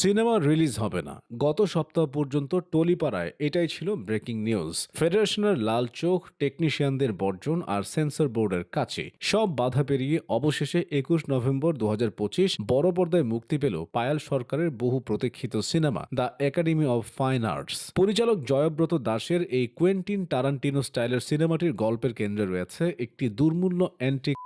Cinema release হবে না। গত সপ্তাহ পর্যন্ত টলিপাড়ায় এটাই ছিল ব্রেকিং নিউজ। ফেডারেশনের লাল চোখ, টেকনিশিয়ানদের বর্জন আর সেন্সর বোর্ডের কাছে। সব বাধা পেরিয়ে অবশেষে একুশ নভেম্বর দু হাজার পঁচিশ বড় পর্দায় মুক্তি পেল পায়াল সরকারের বহু প্রতীক্ষিত cinema, the academy of fine arts. পরিচালক জয়ব্রত দাসের এই কোয়েন্টিন টারান্টিনো স্টাইলের সিনেমাটির গল্পের কেন্দ্রে রয়েছে একটি দুর্মূল্য অ্যান্টিক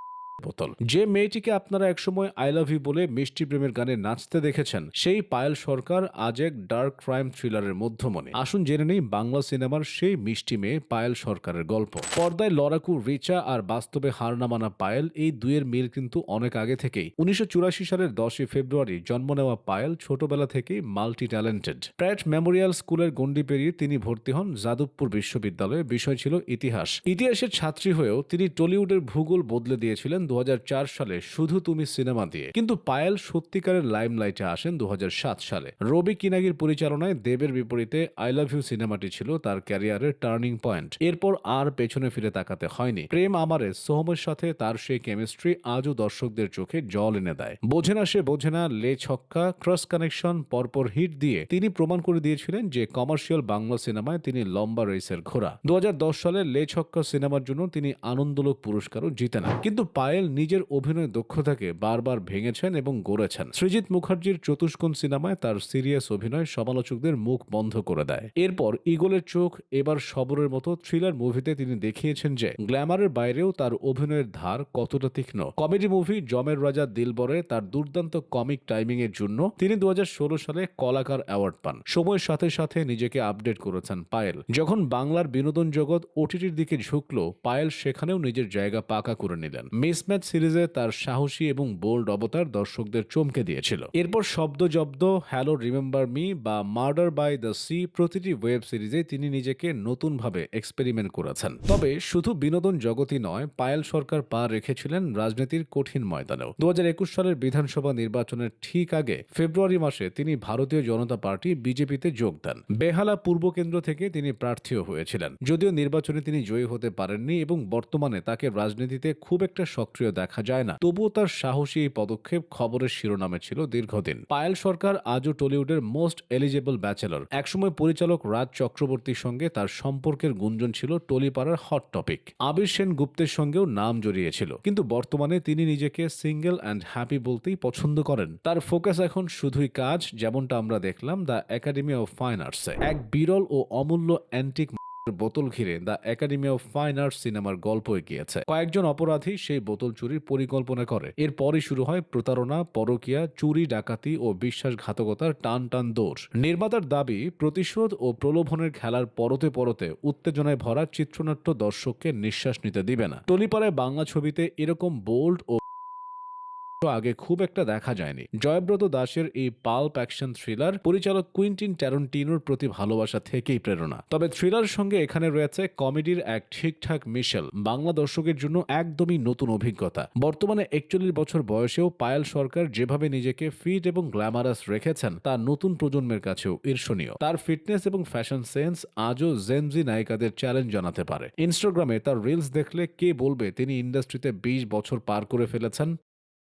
বোতল। যে মেয়েটিকে আপনারা একসময় আই লাভ ইউ বলে মিষ্টি প্রেমের গানে নাচতে দেখেছেন, সেই পায়েল সরকার আজ এক ডার্ক ক্রাইম থ্রিলারের মধ্যমণি। আসুন জেনে নেই বাংলা সিনেমার সেই মিষ্টি মেয়ে পায়েল সরকারের গল্প। পর্দায় লড়াকু রিচা আর বাস্তবে হার না মানা পায়েল, এই দুয়ের মিল কিন্তু অনেক আগে থেকেই। উনিশশো চুরাশি সালের দশই ফেব্রুয়ারি জন্ম নেওয়া পায়েল ছোটবেলা থেকেই মাল্টি ট্যালেন্টেড প্র্যাট মেমোরিয়াল স্কুলের গণ্ডি পেরিয়ে তিনি ভর্তি হন যাদবপুর বিশ্ববিদ্যালয়ে। বিষয় ছিল ইতিহাস। ইতিহাসের ছাত্রী হয়েও তিনি টলিউডের ভূগোল বদলে দিয়েছিলেন দু হাজার চার সালে শুধু তুমি সিনেমা দিয়ে। কিন্তু পায়েল সত্যিকারের লাইমলাইটে আসেন দু হাজার সাত সালে। রবি কিনাগির পরিচালনায় দেবের বিপরীতে আই লাভ ইউ সিনেমাটি ছিল তার ক্যারিয়ারের টার্নিং পয়েন্ট। এরপর আর পেছনে ফিরে তাকাতে হয়নি। প্রেম আমারে, সোহমের সাথে তার সেই কেমিস্ট্রি আজও দর্শকদের চোখে জল এনে দেয়। বোঝে না সে, বোঝে না লে ছক্কা, ক্রস কানেকশন, পরপর হিট দিয়ে তিনি প্রমাণ করে দিয়েছিলেন যে কমার্শিয়াল বাংলা সিনেমায় তিনি লম্বা রেসের ঘোড়া। দু হাজার দশ সালে লে ছক্কা সিনেমার জন্য তিনি আনন্দলোক পুরস্কারও জিতেন কিন্তু পায়েল নিজের অভিনয় দক্ষতাকে বারবার ভেঙেছেন এবং গড়েছেন। সৃজিত মুখার্জির চতুষ্কোণ সিনেমায় তার সিরিয়াস অভিনয় সমালোচকদের মুখ বন্ধ করে দেয়। এরপর ইগলের চোখ এবার সবরের মতো থ্রিলার মুভিতে তিনি দেখিয়েছেন যে, গ্ল্যামারের বাইরেও তার অভিনয়ের ধার কতটা তীক্ষ্ণ। কমেডি মুভি জমের রাজা দিলবরে তার দুর্দান্ত কমিক টাইমিং এর জন্য তিনি দু হাজার ষোলো সালে কলাকার অ্যাওয়ার্ড পান। সময়ের সাথে সাথে নিজেকে আপডেট করেছেন পায়েল। যখন বাংলার বিনোদন জগৎ ওটিটির দিকে ঝুঁকলো, পায়েল সেখানেও নিজের জায়গা পাকা করে নিলেন। মিসম্যাচ সিরিজে তার সাহসী এবং বোল্ড অবতার দর্শকদের চমকে দিয়েছিল। এরপর শব্দ জব্দ, হ্যালো, রিমেম্বার মি বা মার্ডার বাই দ্য সি প্রতিটি ওয়েব সিরিজে তিনি নিজেকে নতুনভাবে এক্সপেরিমেন্ট করেছেন। তবে শুধু বিনোদন জগতই নয়, পায়েল সরকার পা রেখেছিলেন রাজনীতির কঠিন ময়দানেও। দুহাজার একুশ সালের বিধানসভা নির্বাচনের ঠিক আগে ফেব্রুয়ারি মাসে তিনি ভারতীয় জনতা পার্টি বিজেপিতে যোগ দেন। বেহালা পূর্ব কেন্দ্র থেকে তিনি প্রার্থীও হয়েছিলেন। যদিও নির্বাচনে তিনি জয়ী হতে পারেননি এবং বর্তমানে তাকে রাজনীতিতে খুব একটা সক্রিয় দেখা যায় না। তবুও তার সাহসী এই পদক্ষেপ খবরের শিরোনামে ছিল দীর্ঘদিন। পায়েল সরকার আজও টলিউডের মোস্ট এলিজেবল ব্যাচেলর। একসময় পরিচালক রাজ চক্রবর্তীর সঙ্গে তার সম্পর্কের গুঞ্জন ছিল টলিপাড়ার হট টপিক। আবির সেন গুপ্তের সঙ্গেও নাম জড়িয়েছিল। কিন্তু বর্তমানে তিনি নিজেকে সিঙ্গেল অ্যান্ড হ্যাপি বলতেই পছন্দ করেন। তার ফোকাস এখন শুধুই কাজ, যেমনটা আমরা দেখলাম দ্য একাডেমি অফ ফাইন আর্টসে। এক বিরল ও অমূল্য অ্যান্টিক বোতল ঘিরে the academy of fine arts সিনেমার গল্প এগিয়েছে। কয়েকজন অপরাধী সেই বোতল চুরির পরিকল্পনা করে। এরপরই শুরু হয় প্রতারণা, পরকিয়া, চুরি, ডাকাতি ও বিশ্বাসঘাতকতার টান টান দৌড়। নির্মাতার দাবি, প্রতিশোধ ও প্রলোভনের খেলার পরতে পরতে উত্তেজনায় ভরা চিত্রনাট্য দর্শককে নিঃশ্বাস নিতে দিবে না। টলিপাড়ায় বাংলা ছবিতে এরকম বোল্ড ও আগে খুব একটা দেখা যায়নি। জয়ব্রত দাসের এই পাল্প অ্যাকশন থ্রিলার পরিচালক কুইন্টিন ট্যারন্টিনোর প্রতি ভালোবাসা থেকেই প্রেরণা। তবে থ্রিলার সঙ্গে এখানে রয়েছে কমেডির এক ঠিকঠাক মিশেল, বাংলা দর্শকের জন্য একদমই নতুন অভিজ্ঞতা। বর্তমানে একচল্লিশ বছর বয়সেও পায়েল সরকার যেভাবে নিজেকে ফিট এবং গ্ল্যামারাস রেখেছেন, তা নতুন প্রজন্মের কাছেও ঈর্ষণীয়। তার ফিটনেস এবং ফ্যাশন সেন্স আজও জেমজি নায়িকাদের চ্যালেঞ্জ জানাতে পারে। ইনস্টাগ্রামে তার রিলস দেখলে কে বলবে তিনি ইন্ডাস্ট্রিতে বিশ বছর পার করে ফেলেছেন?